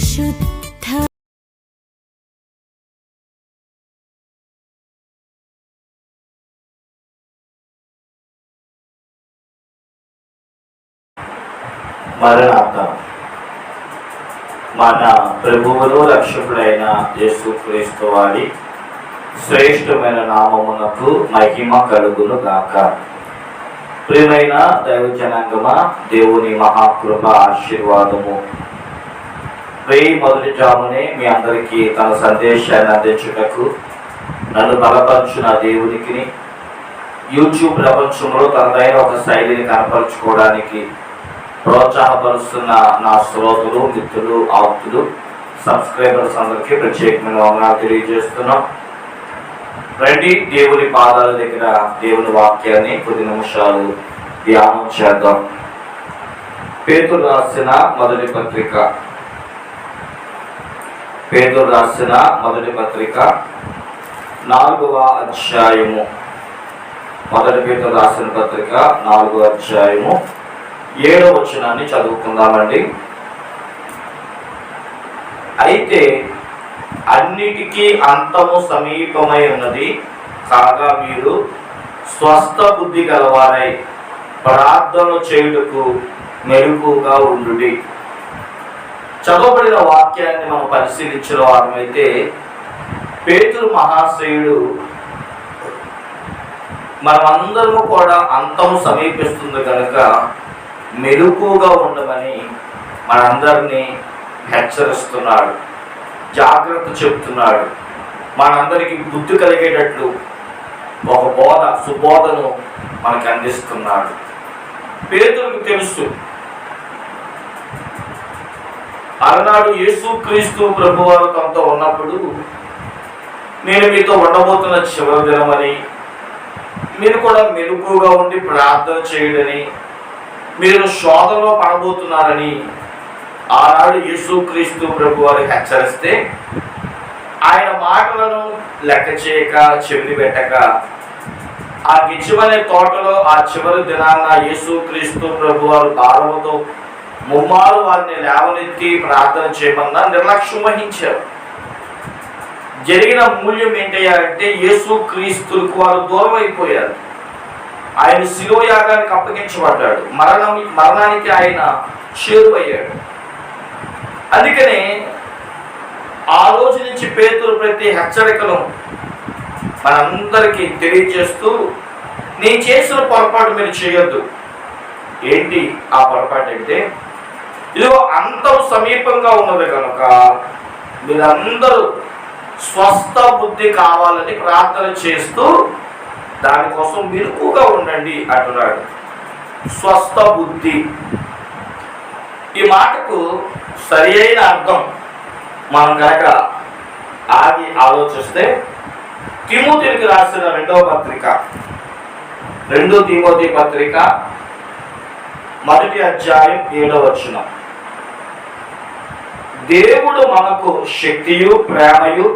మన ప్రభువులు రక్షకుడైన యేసుక్రీస్తు వారి శ్రేష్టమైన నామమునకు మహిమ కలుగును గాక. ప్రియమైన దైవజనాంగమ దేవుని మహాకృప ఆశీర్వాదము. ప్రే మొదటి జామునే మీ అందరికీ తన సందేశాన్ని అందించుటకు నన్ను బలపరుచిన దేవునికి యూట్యూబ్ ప్రపంచంలో తనదైన ఒక శైలిని కనపరుచుకోవడానికి ప్రోత్సాహపరుస్తున్న నా శ్రోతలు మిత్రులు ఆప్తులు సబ్స్క్రైబర్స్ అందరికీ ప్రత్యేకమైన వందనాలు తెలియజేస్తున్నాం. రండి దేవుని పాదాల దగ్గర దేవుని వాక్యాన్ని కొద్ది నిమిషాలు ధ్యానం చేద్దాం. పేతులు రాసిన మొదటి పత్రిక పేతురు రాసిన మొదటి పత్రిక నాలుగవ అధ్యాయము. మొదటి పేతురు రాసిన పత్రిక నాలుగవ అధ్యాయము. ఏడవ వచనాన్ని చదువుకుందామండి. అయితే అన్నిటికీ అంతము సమీపమై ఉన్నది కాగా మీరు స్వస్థ బుద్ధి గలవారై ప్రార్థన చేయుటకు మెరుగుగా ఉండుడి. చదవబడిన వాక్యాన్ని మనం పరిశీలించిన వారమైతే పేతురు మహాశయుడు మనమందరము కూడా అంతము సమీపిస్తుంది కనుక మెలకుగా ఉండమని మనందరినీ హెచ్చరిస్తున్నాడు. జాగ్రత్త చెప్తున్నాడు. మనందరికీ బుద్ధి కలిగేటట్లు ఒక బోధ సుబోధను మనకు అందిస్తున్నాడు. పేదలకు తెలుసు అలనాడు యేసుక్రీస్తు ప్రభువారు తమతో ఉన్నప్పుడు నేను మీతో ఉండబోతున్న చివరి దినమని మీరు కూడా మెలకుగా ఉండి ప్రార్థన చేయడని మీరు శోధనలో పడబోతున్నారని ఆనాడు యేసుక్రీస్తు ప్రభు వారు హెచ్చరిస్తే ఆయన మాటలను లెక్క చేయక చెవిని పెట్టక ఆ గిచ్చిమనే తోటలో ఆ చివరి దినాన్న యేసుక్రీస్తు ప్రభు వారు భారముతో ముమ్మారు వారిని లేవనెత్తి ప్రార్థన చేయమన్నా నిర్లక్ష్యం వహించారు. జరిగిన మూల్యం ఏంటయ్యారంటే యేసు క్రీస్తులకు వారు దూరం అయిపోయారు. ఆయన శిలోయాగానికి అప్పగించబడ్డాడు. మరణం మరణానికి ఆయన చేరువయ్యాడు. అందుకనే ఆ రోజు నుంచి పేతులు ప్రతి హెచ్చరికను మనందరికీ తెలియజేస్తూ నేను చేసిన పొరపాటు మీరు చేయొద్దు. ఏంటి ఆ పొరపాటు అంటే ఇదిగో అంతం సమీపంగా ఉన్నది కనుక మీరందరూ స్వస్థ బుద్ధి కావాలని ప్రార్థన చేస్తూ దానికోసం మెరుకుగా ఉండండి అంటున్నాడు. స్వస్థ బుద్ధి. ఈ మాటకు సరి అయిన అర్థం మనం కనుక ఆగి ఆలోచిస్తే తిమోతికి రాసిన రెండవ పత్రిక రెండో తిమోతి పత్రిక మొదటి అధ్యాయం ఏడవ వచ్చినాం దేవుడు మనకు శక్తియు ప్రేమయు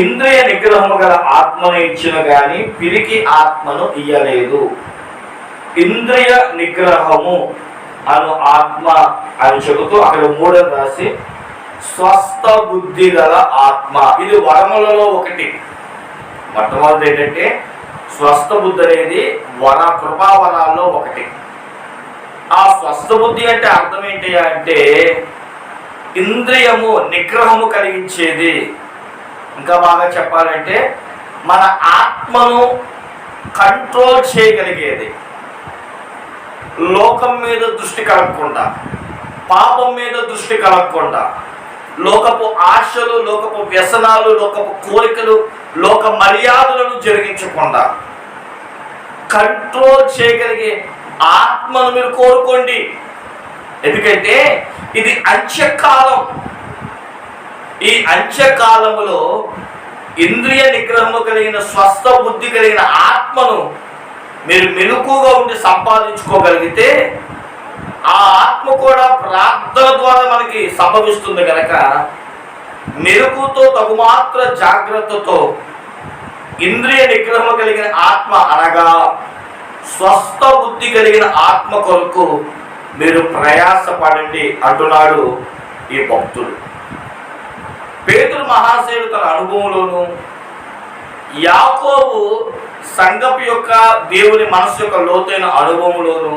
ఇంద్రియ నిగ్రహము గల ఆత్మను ఇచ్చిన గాని పిరికి ఆత్మను ఇయ్యలేదు. ఇంద్రియ నిగ్రహము అను ఆత్మ అని చెబుతూ అక్కడ మూడని రాసి స్వస్థ బుద్ధి గల ఆత్మ. ఇది వరములలో ఒకటి. మొట్టమొదటి ఏంటంటే స్వస్థ బుద్ధి అనేది వర కృపావరాల్లో ఒకటి. ఆ స్వస్థ బుద్ధి అంటే అర్థం ఏంటి అంటే ఇంద్రియము నిగ్రహము కలిగించేది. ఇంకా బాగా చెప్పాలంటే మన ఆత్మను కంట్రోల్ చేయగలిగేది. లోకం మీద దృష్టి కలగకుండా పాపం మీద దృష్టి కలగకుండా లోకపు ఆశలు లోకపు వ్యసనాలు లోకపు కోరికలు లోక మర్యాదలను జరిగించకుండా కంట్రోల్ చేయగలిగే ఆత్మను మీరు కోరుకోండి. ఎందుకంటే ఇది అంత్యకాలం. ఈ అంత్యకాలములో ఇంద్రియ నిగ్రహము కలిగిన స్వస్థ బుద్ధి కలిగిన ఆత్మను మీరు మెలకుగా ఉండి సంపాదించుకోగలిగితే ఆ ఆత్మ కూడా ప్రార్థన ద్వారా మనకి సంభవిస్తుంది కనుక మెరుకుతో తగుమాత్ర జాగ్రత్తతో ఇంద్రియ నిగ్రహం కలిగిన ఆత్మ అనగా స్వస్థ బుద్ధి కలిగిన ఆత్మ కొరకు మీరు ప్రయాసపడండి అంటున్నాడు ఈ భక్తుడు. పేతురు మహాశయుడు తన అనుభవంలోను యాకోబు సంగపు యొక్క దేవుని మనసు యొక్క లోతైన అనుభవంలోను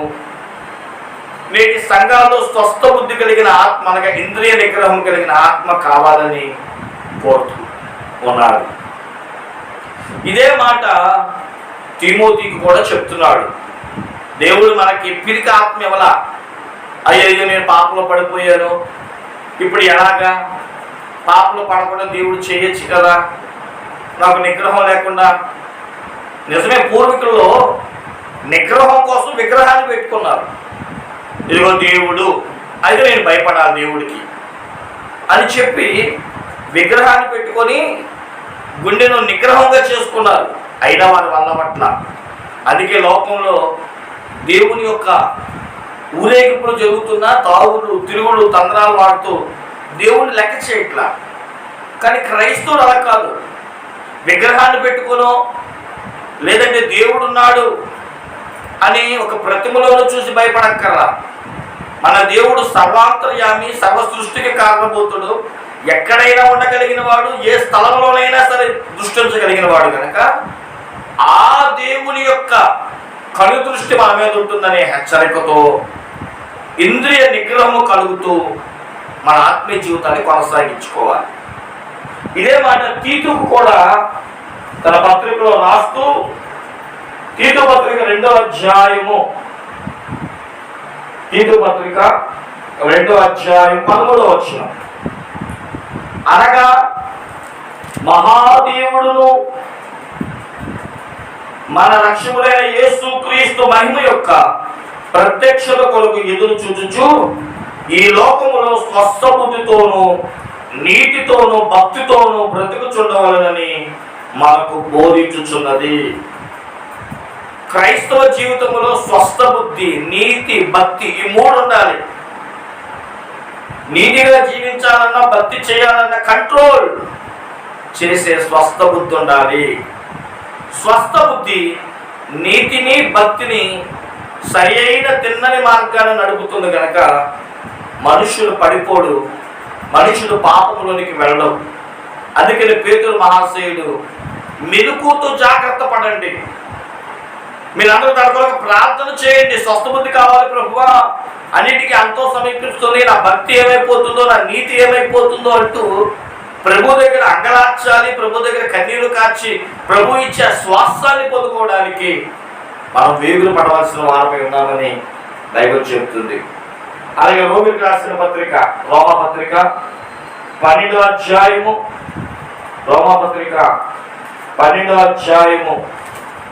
నేటి సంఘాల్లో స్వస్థ బుద్ధి కలిగిన ఆత్మ అనగా ఇంద్రియ నిగ్రహం కలిగిన ఆత్మ కావాలని కోరుతూ ఉన్నాడు ఇదే మాట తిమోతికి కూడా చెప్తున్నాడు. దేవుడు మనకి పిరికి ఆత్మ ఇవ్వాల? అయ్యో నేను పాపలో పడిపోయాను. ఇప్పుడు ఎలాగా? పాపలో పడకుండా దేవుడు చేయొచ్చు కదా? నాకు నిగ్రహం లేకుండా. నిజమే పూర్వీకుల్లో నిగ్రహం కోసం విగ్రహాన్ని పెట్టుకున్నారు. ఇదిగో దేవుడు అయితే నేను భయపడాలి దేవుడికి అని చెప్పి విగ్రహాన్ని పెట్టుకొని గుండెను నిగ్రహంగా చేసుకున్నారు అయినా వారి వల్ల పట్ల. అందుకే లోకంలో దేవుని యొక్క ఊరేగింపులు జరుగుతున్న తాగులు తిరుగుళ్ళు తంత్రాలు వాడుతూ దేవుణ్ణి లెక్క చేయట్లా. కానీ క్రైస్తవుడు అలా కాదు. విగ్రహాన్ని పెట్టుకునో లేదంటే దేవుడు ఉన్నాడు అని ఒక ప్రతిమలోనూ చూసి భయపడక్కర్లా. మన దేవుడు సర్వాంతర్యామి సర్వ సృష్టికి కారణభూతుడు. ఎక్కడైనా ఉండగలిగిన వాడు ఏ స్థలంలోనైనా సరే దృష్టించగలిగిన వాడు కనుక ఆ దేవుని యొక్క కనుదృష్టి మా మన మీద ఉంటుందనే హెచ్చరికతో ఇంద్రియ నిగ్రహము కలుగుతూ మన ఆత్మీయ జీవితాన్ని కొనసాగించుకోవాలి. ఇదే మాట తీతుకు కూడా తన పత్రికలో రాస్తూ తీతు పత్రిక రెండో అధ్యాయము. తీతు పత్రిక రెండో అధ్యాయం పదమూడో వచ్చిన అనగా మహాదేవుడును మన లక్ష్యములైన యేసు క్రీస్తు మహిమ యొక్క ప్రత్యక్షత కొరకు ఎదురు చూచుచు ఈ లోకములో స్వస్థ బుద్ధితోనూ నీతితోనూ భక్తితోనూ బ్రతుకుచుండవలనని మనకు బోధించుచున్నది. క్రైస్తవ జీవితంలో స్వస్థ బుద్ధి నీతి భక్తి ఈ మూడు ఉండాలి. నీతిగా జీవించాలన్నా భక్తి చేయాలన్నా కంట్రోల్ చేసే స్వస్థ బుద్ధి ఉండాలి. స్వస్థ బుద్ధి నీతిని భక్తిని సరి అయిన తిన్నని మార్గాన్ని నడుపుతుంది కనుక మనుషులు పడిపోడు మనుషులు పాపంలోనికి వెళ్ళడం. అందుకని పేతులు మహాశయుడు మెలుకుతో జాగ్రత్త పడండి. మీరందరూ దాని ప్రార్థన చేయండి. స్వస్థబుద్ధి కావాలి ప్రభువా. అన్నిటికీ అంతో సమీపిస్తుంది. నా భక్తి ఏమైపోతుందో నా నీతి ఏమైపోతుందో అంటూ ప్రభు దగ్గర అంగలార్చాలి ప్రభు దగ్గర కన్నీరు కార్చి ప్రభు ఇచ్చే శ్వాసాన్ని పొందుకోవడానికి మనం వేగులు పడవలసిన వారమై ఉన్నామని బైబిల్ చెబుతుంది అలాగే రోమికి రాసిన పత్రిక రోమా పత్రిక పన్నెండో అధ్యాయము రోమా పత్రిక పన్నెండో అధ్యాయము.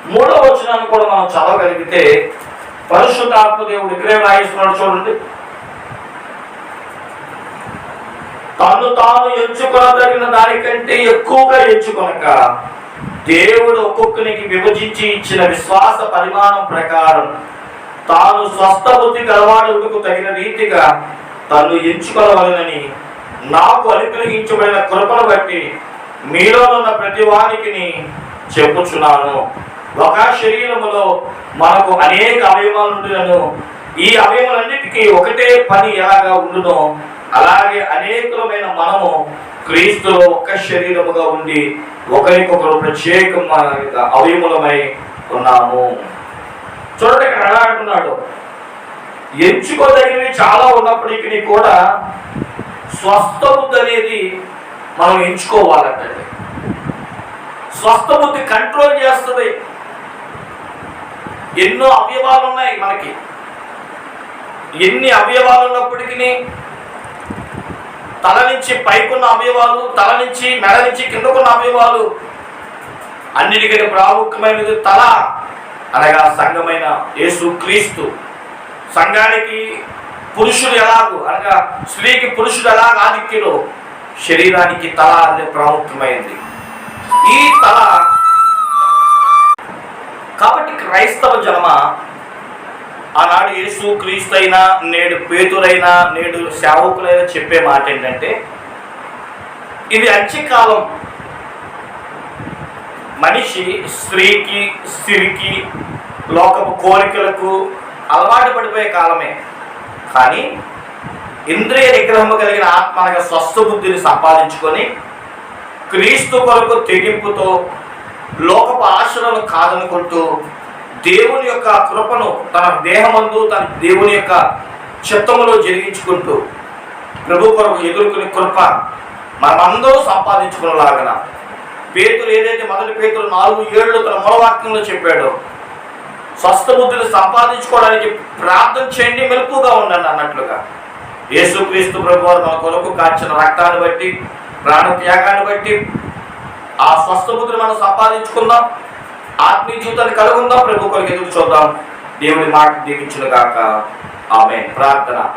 మూడో వచనాన్ని కూడా మనం చదవగలిగితే పరిశుద్ధాత్మ దేవుడు ఇక్కడే రాయిస్తున్నాడు చూడండి. తను తాను ఎంచుకొనదగిన దానికంటే ఎక్కువగా ఎంచుకొనక దేవుడు ఒక్కొక్కరికి విభజించి ఇచ్చిన విశ్వాస పరిమాణం ప్రకారం తాను స్వస్థ బుద్ధి కలవాడుకు తగిన రీతిగా తను ఎంచుకోవాలని నాకు అనుగ్రహించబడిన కృపను బట్టి మీలో ఉన్న ప్రతి వారికి చెప్పుచున్నాను. ఒక శరీరములో మనకు అనేక అవయవాలు ఉండును ఈ అవయవాలన్నిటికీ ఒకటే పని ఎలాగా ఉండునో అలాగే అనేకమైన మనము క్రీస్తులో ఒక్క శరీరముగా ఉండి ఒకరికొకరు ప్రత్యేకమైన అవయములమై ఉన్నాము. చూడండి ఇక్కడ ఎలా అంటున్నాడు? ఎంచుకోదగినవి చాలా ఉన్నప్పటికీ కూడా స్వస్థ బుద్ధి అనేది మనం ఎంచుకోవాలంటే స్వస్థ బుద్ధి కంట్రోల్ చేస్తుంది. ఎన్నో అవయవాలు ఉన్నాయి మనకి. ఎన్ని అవయవాలు ఉన్నప్పటికీ తల నుంచి పైకున్న అవయవాలు తల నుంచి మెడ నుంచి కిందకున్న అవయవాలు అన్నిటికంటే ప్రాముఖ్యమైనది తల అనగా సంఘమైన యేసు క్రీస్తు. సంఘానికి పురుషుడు ఎలాగో? అనగా స్త్రీకి పురుషుడు ఎలాగ ఆధిక్యులో శరీరానికి తల అనేది ప్రాముఖ్యమైనది. ఈ తల కాబట్టి క్రైస్తవ జన్మ ఆనాడు యేసు క్రీస్తైనా నేడు పేతురైనా నేడు శావకులైనా చెప్పే మాట ఏంటంటే ఇది అంత్యకాలం మనిషి స్త్రీకి స్త్రీకి లోకపు కోరికలకు అలవాటు పడిపోయే కాలమే. కానీ ఇంద్రియ నిగ్రహము కలిగిన ఆత్మ స్వస్థ బుద్ధిని సంపాదించుకొని క్రీస్తు కొరకు తెగింపుతో లోకపు ఆశలను కాదనుకుంటూ దేవుని యొక్క కృపను తన దేహమందు తన దేవుని యొక్క చిత్తములో జరిగించుకుంటూ ప్రభు కొరకు ఎదుర్కొనే కృప మనమందరూ సంపాదించుకునేలాగన. పేతులు ఏదైతే మొదటి పేతులు నాలుగు ఏళ్ళు తన మూలవాక్యంలో చెప్పాడో స్వస్థ బుద్ధిని సంపాదించుకోవడానికి ప్రార్థన చేయండి మెలకుగా ఉండండి అన్నట్లుగా. యేసుక్రీస్తు ప్రభు వారు మన కొరకు కాచిన రక్తాన్ని బట్టి ప్రాణ త్యాగాన్ని బట్టి ఆ స్వస్థ బుద్ధిని మనం సంపాదించుకుందాం. ఆత్మీయ జీవితాన్ని కలుగుందాం ప్రభు కొరకు ఎదురు చూద్దాం. దేవుని మాట దీపించిన గాక. ఆమె ప్రార్థన.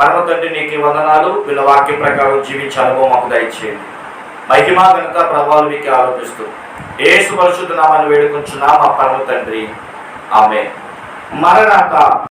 పరమ తండ్రి నీకు వందనాలు. వీళ్ళ వాక్య ప్రకారం జీవించే అనుభవం మాకు దయచేయండి. మహిమా ఘనత ప్రభావాలు మీకు ఆలోచిస్తూ ఏసు పరిశుద్ధ నామాన్ని వేడుకుంటున్నా మా పరమ తండ్రి. ఆమె మరణాత